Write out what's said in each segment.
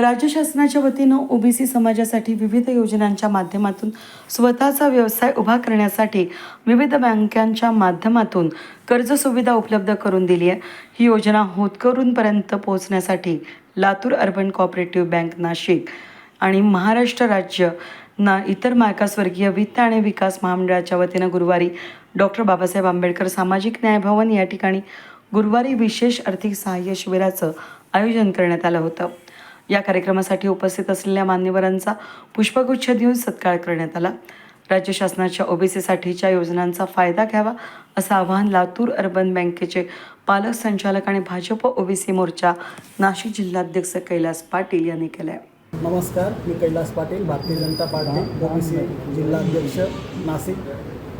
राज्य शासनाच्या वतीनं ओबीसी समाजासाठी विविध योजनांच्या माध्यमातून स्वतःचा व्यवसाय उभा करण्यासाठी विविध बँकांच्या माध्यमातून कर्ज सुविधा उपलब्ध करून दिली आहे. ही योजना होतकरूंपर्यंत पोहोचण्यासाठी Latur urban cooperative bank Nashik आणि महाराष्ट्र राज्य ना इतर मागासवर्गीय वित्त आणि विकास महामंडळाच्या वतीनं गुरुवारी डॉक्टर बाबासाहेब आंबेडकर सामाजिक न्याय भवन या ठिकाणी गुरुवारी विशेष आर्थिक सहाय्य शिबिराचं आयोजन करण्यात आलं होतं. या कार्यक्रमासाठी उपस्थित असलेल्या मान्यवरांचा पुष्पगुच्छ देऊन सत्कार करण्यात आला. राज्य शासनाच्या ओबीसीसाठीच्या योजनांचा फायदा घ्यावा असं आवाहन लातूर अर्बन बँकेचे पालक संचालक आणि भाजप ओबीसी मोर्चा नाशिक जिल्हाध्यक्ष कैलास पाटील यांनी केलं आहे नमस्कार मी कैलास पाटील भारतीय जनता पार्टी ओबीसी जिल्हाध्यक्ष नाशिक.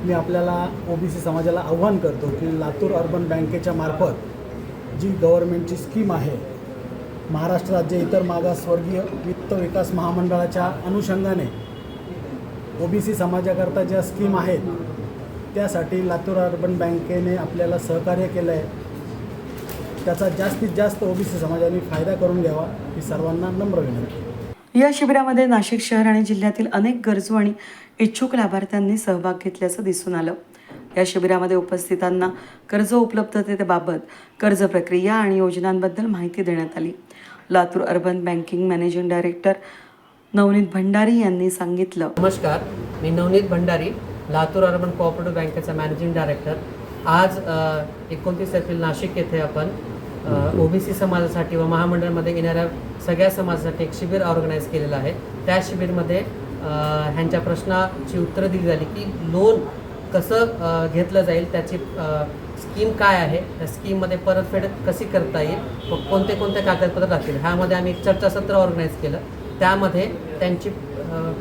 मी आपल्याला ओबीसी समाजाला आव्हान करतो की लातूर अर्बन बँकेच्या मार्फत जी गव्हर्नमेंटची स्कीम आहे महाराष्ट्र राज्य इतर मागासवर्गीय वित्त विकास महामंडळाच्या अनुषंगाने ओबीसी समाजाकरता ज्या स्कीम आहेत त्यासाठी लातूर अर्बन बँकेने आपल्याला सहकार्य केलं आहे त्याचा जास्तीत जास्त ओबीसी समाजाने फायदा करून घ्यावा ही सर्वांना नम्र विनंती. या शिबिरामध्ये नाशिक शहर आणि जिल्ह्यातील अनेक गरजू आणि इच्छुक लाभार्थ्यांनी सहभाग घेतल्याचं दिसून आलं. या शिबिरामध्ये उपस्थितांना कर्ज उपलब्धतेबाबत कर्ज प्रक्रिया आणि योजनांबद्दल माहिती देण्यात आली. Latur urban banking managing director Navneet Bhandari यांनी सांगितलं. नमस्कार मी नवनीत भंडारी लातूर अर्बन कोऑपरेटिव्ह बँकेचा मॅनेजिंग डायरेक्टर. आज एकोणतीस एप्रिल नाशिक येथे आपण ओबीसी समाजासाठी व महामंडळमध्ये येणाऱ्या सगळ्या समाजासाठी एक शिबिर ऑर्गनाईज केलेलं आहे. त्या शिबिरमध्ये ह्यांच्या प्रश्नाची उत्तरं दिली झाली की लोन कसं घेतलं जाईल त्याची स्कीम काय आहे त्या स्कीममध्ये परतफेड कशी करता येईल व कोणते कोणते कागदपत्र लागतील ह्यामध्ये आम्ही एक चर्चासत्र ऑर्गनाईज केलं. त्यामध्ये त्यांची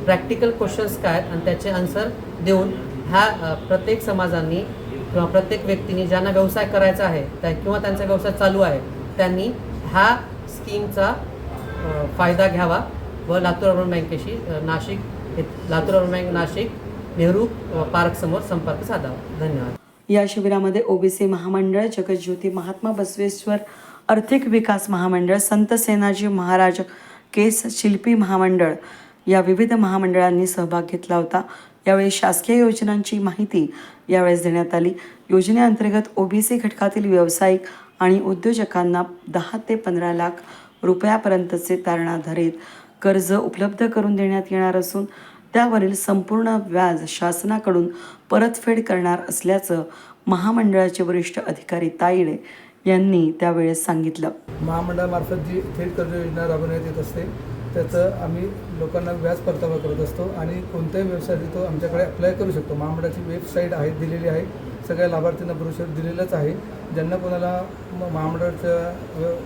प्रॅक्टिकल क्वेश्चन्स काय आहेत आणि त्याचे आन्सर देऊन ह्या प्रत्येक समाजांनी किंवा प्रत्येक व्यक्तीने ज्यांना व्यवसाय करायचा आहे त्या किंवा त्यांचा व्यवसाय चालू आहे त्यांनी ह्या स्कीमचा फायदा घ्यावा व लातूर अर्बन बँकेशी नाशिक लातूर अर्बन बँक नाशिक नेहरू पार्कसमोर संपर्क साधावा. धन्यवाद. या शिबिरामध्ये ओबीसी महामंडळ जगज्योती महात्मा बसवेश्वर आर्थिक विकास महामंडळ संत सेनाजी महाराज केस शिल्पी महामंडळ या विविध महामंडळांनी सहभाग घेतला होता. यावेळी शासकीय योजनांची माहिती यावेळेस देण्यात आली. योजनेअंतर्गत ओबीसी घटकातील व्यावसायिक आणि उद्योजकांना दहा ते पंधरा लाख रुपयापर्यंतचे तारणाधारित कर्ज उपलब्ध करून देण्यात येणार असून त्यावरील संपूर्ण व्याज शासनाकडून परतफेड करणार असल्याचं महामंडळाचे वरिष्ठ अधिकारी ताईडे यांनी त्यावेळेस सांगितलं. महामंडळामार्फत जी थेट कर्ज योजना राबवण्यात येत असते त्याचं आम्ही लोकांना व्याज परतावा करत असतो आणि कोणत्याही व्यवसायासाठी तो आमच्याकडे अप्लाय करू शकतो. महामंडळाची वेबसाईट आहे दिलेली आहे. सगळ्या लाभार्थींना ब्रोशर दिलेलंच आहे. ज्यांना कोणाला महामंडळाच्या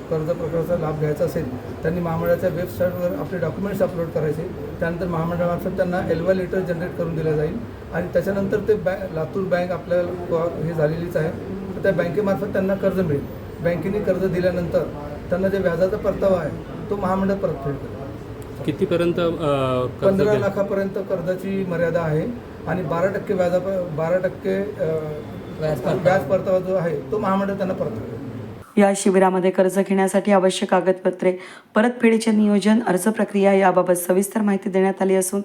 कर्ज प्रकाराचा लाभ घ्यायचा असेल त्यांनी महामंडळाच्या वेबसाईटवर आपले डॉक्युमेंट्स अपलोड करायचे. त्यानंतर महामंडळामार्फत त्यांना एल्वा लेटर जनरेट करून दिलं जाईल. आणि त्याच्यानंतर ते बॅ लातूर बँक आपल्याला हे झालेलीच आहे. तर त्या बँकेमार्फत त्यांना कर्ज मिळेल. बँकेने कर्ज दिल्यानंतर त्यांना जे व्याजाचा परतावा आहे तो महामंडळ परतफेड करेल कितीपर्यंत कर्ज पंधरा घ्या- लाखापर्यंत कर्जाची मर्यादा आहे आणि बारा टक्के व्याजा बारा टक्के व्याज परतावा. व्याज परतावा जो आहे तो महामंडळ त्यांना परत करेल या शिबिरामध्ये कर्ज घेण्यासाठी आवश्यक कागदपत्रे परतफेडीचे नियोजन अर्ज प्रक्रिया याबाबत सविस्तर माहिती देण्यात आली असून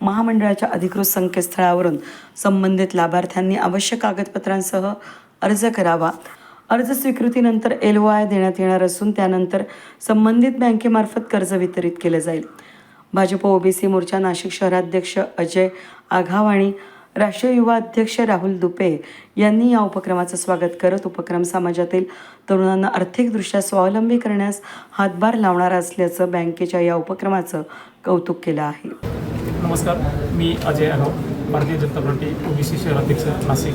महामंडळाच्या अधिकृत संकेतस्थळावरून संबंधित लाभार्थ्यांनी आवश्यक कागदपत्रांसह अर्ज करावा. अर्ज स्वीकृतीनंतर एल ओ आय देण्यात येणार असून त्यानंतर संबंधित बँकेमार्फत कर्ज वितरित केलं जाईल. भाजप ओबीसी मोर्चा नाशिक शहराध्यक्ष अजय आघाव आणि राष्ट्रीय युवा अध्यक्ष राहुल दुपे यांनी या उपक्रमाचं स्वागत करत उपक्रम समाजातील तरुणांना आर्थिकदृष्ट्या स्वावलंबी करण्यास हातभार लावणारा असल्याचं बँकेच्या या उपक्रमाचं कौतुक केलं आहे. नमस्कार मी अजय अगाव भारतीय जनता पार्टी ओबीसी शहराध्यक्ष नाशिक.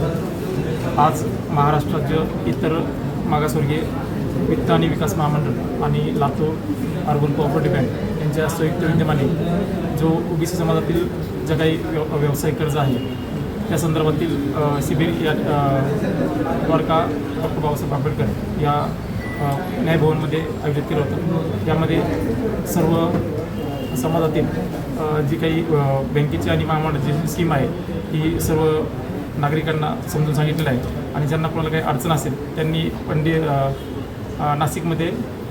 आज महाराष्ट्र राज्य इतर मागासवर्गीय वित्त आणि विकास महामंडळ आणि लातूर अर्बन कोऑपरेटिव्ह बँक यांच्या संयुक्त विद्यमाने जो ओबीसी समाजातील जे काही व्य व्यवसाय कर्ज आहे त्या संदर्भातील अ, शिबिर या द्वारका डॉक्टर बाबासाहेब आंबेडकर या न्यायभवनमध्ये आयोजित केलं होतं. यामध्ये सर्व समाजातील जी काही बँकेची आणि महामंडळाची जी स्कीम आहे ही सर्व नागरिकांना समजून सांगितलेलं आहे. आणि ज्यांना कोणाला काही अडचण असेल त्यांनी पंडित नाशिकमध्ये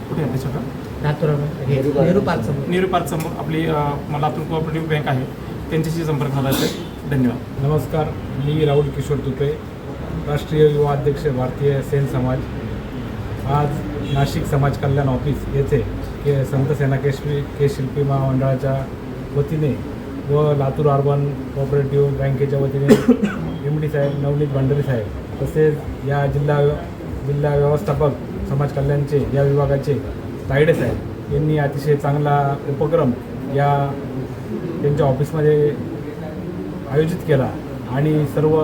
कुठे आहे त्याच्याकडं? लातूर अर्बन हे नेहरू पार्क समोर. नेहरू पार्क समोर आपली लातूर कोऑपरेटिव्ह बँक आहे. त्यांच्याशी संपर्क साधायचा आहे. धन्यवाद. नमस्कार मी राहुल किशोर तुपे राष्ट्रीय युवा अध्यक्ष भारतीय सेन समाज. आज नाशिक समाज कल्याण ऑफिस येथे के संत सेना केश के शिल्पी महामंडळाच्या वतीने व लातूर अर्बन कोऑपरेटिव्ह बँकेच्या वतीने एम साहेब नवनीत भंडारी साहेब तसेच या जिल्हा जिल्हा व्यवस्थापक समाज कल्याणचे या विभागाचे तायडे साहेब यांनी अतिशय चांगला उपक्रम या त्यांच्या ऑफिसमध्ये आयोजित केला आणि सर्व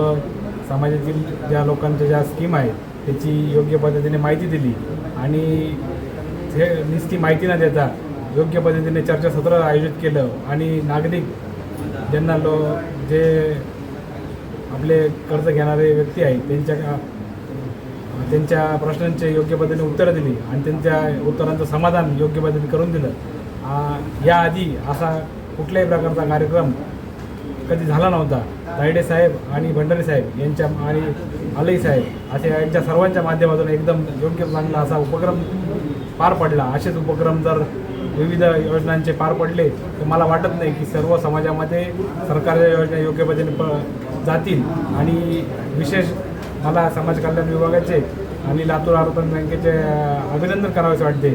समाजातील ज्या लोकांच्या ज्या स्कीम आहेत त्याची योग्य पद्धतीने माहिती दिली आणि हे नुसती माहिती न देता योग्य पद्धतीने चर्चासत्र आयोजित केलं आणि नागरिक ज्यांना लो जे आपले कर्ज घेणारे व्यक्ती आहेत त्यांच्या त्यांच्या प्रश्नांचे योग्य पद्धतीने उत्तरं दिली आणि त्यांच्या उत्तरांचं समाधान योग्य पद्धतीने करून दिलं. याआधी असा कुठल्याही प्रकारचा कार्यक्रम कधी झाला नव्हता. तायडे साहेब आणि भंडारी साहेब यांच्या आणि आलई साहेब असे यांच्या सर्वांच्या माध्यमातून एकदम योग्य चांगला असा उपक्रम पार पडला. असेच उपक्रम जर विविध योजनांचे पार पडले तर मला वाटत नाही की सर्व समाजामध्ये सरकारच्या योजना योग्य पद्धतीने प जातील. आणि विशेष मला समाज कल्याण विभागाचे आणि लातूर आरोपण बँकेचे अभिनंदन करावेसे वाटते.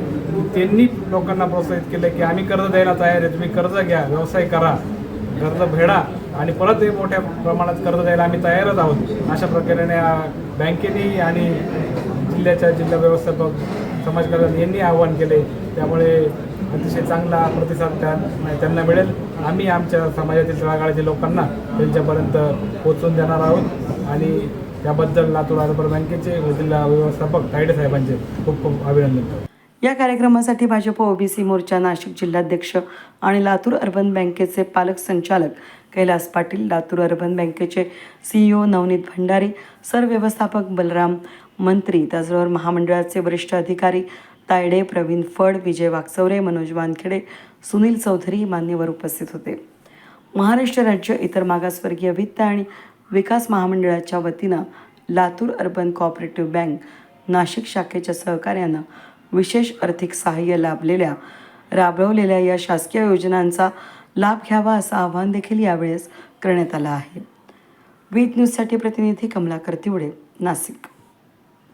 त्यांनी लोकांना प्रोत्साहित केलं की आम्ही कर्ज द्यायला तयार आहे. तुम्ही कर्ज घ्या व्यवसाय करा कर्ज फेडा आणि परत हे मोठ्या प्रमाणात कर्ज द्यायला आम्ही तयारच आहोत. अशा प्रकारे बँकेने आणि जिल्ह्याच्या जिल्हा व्यवस्थापक समाजकारण यांनी आवाहन केले त्यामुळे अतिशय चांगला प्रतिसाद त्या म्हणजे त्यांना मिळेल. आम्ही आमच्या समाजातील तळागाळातील लोकांना त्यांच्यापर्यंत पोहोचवून देणार आहोत. आणि त्याबद्दल लातूर अर्बन बँकेचे जिल्हा व्यवस्थापक तायडे साहेबांचे खूप खूप अभिनंदन. करतो या कार्यक्रमासाठी भाजप ओबीसी मोर्चा नाशिक जिल्हाध्यक्ष आणि लातूर अर्बन बँकेचे पालक संचालक कैलास पाटील लातूर अर्बन बँकेचे सीईओ नवनीत भंडारी सरव्यवस्थापक बलराम मंत्री. त्याचबरोबर महामंडळाचे वरिष्ठ अधिकारी तायडे प्रवीण फड विजय वाकचौरे मनोज वानखेडे सुनील चौधरी मान्यवर उपस्थित होते. महाराष्ट्र राज्य इतर मागासवर्गीय वित्त आणि विकास महामंडळाच्या वतीनं Latur urban cooperative bank Nashik शाखेच्या सहकार्यानं विशेष आर्थिक सहाय्य लाभलेल्या राबवलेल्या या शासकीय योजनांचा लाभ घ्यावा असं आवाहन देखील यावेळेस करण्यात आलं आहे. वीज न्यूजसाठी प्रतिनिधी कमलाकर तिवडे नाशिक.